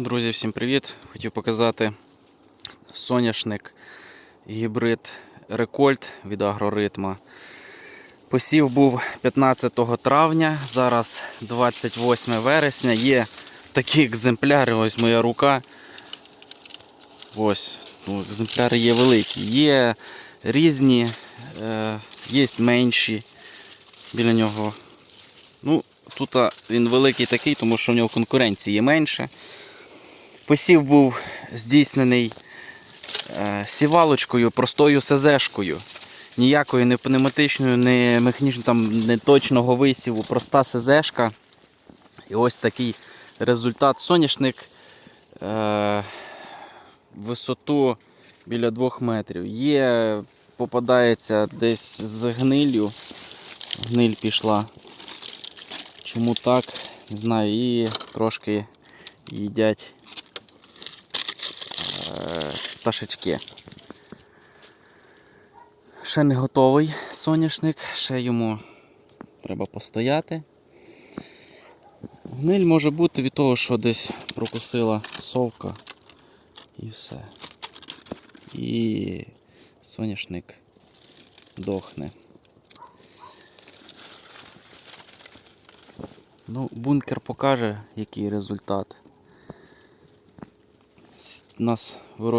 Друзі, всім привіт! Хотів показати соняшник гібрид Рекольт від агроритма. Посів був 15 травня, зараз 28 вересня. Є такі екземпляри, ось моя рука. Ось, ну, екземпляри є великі. Є різні, е, є менші біля нього. Ну, тут він великий такий, тому що в нього конкуренції менше. Посів був здійснений е, сівалочкою, простою СЗшкою. Ніякої не пневматичної, не механічної, там не точного висіву, проста СЗшка. І ось такий результат. Соняшник е, висоту біля 2 метрів. Є, попадається десь з гнилью. Гниль пішла. Чому так? Не знаю, і трошки їдять пташечки. Ще не готовий соняшник, ще йому треба постояти. Гниль може бути від того, що десь прокусила совка і все. І соняшник дохне. Ну, бункер покаже, який результат. Нас вирощує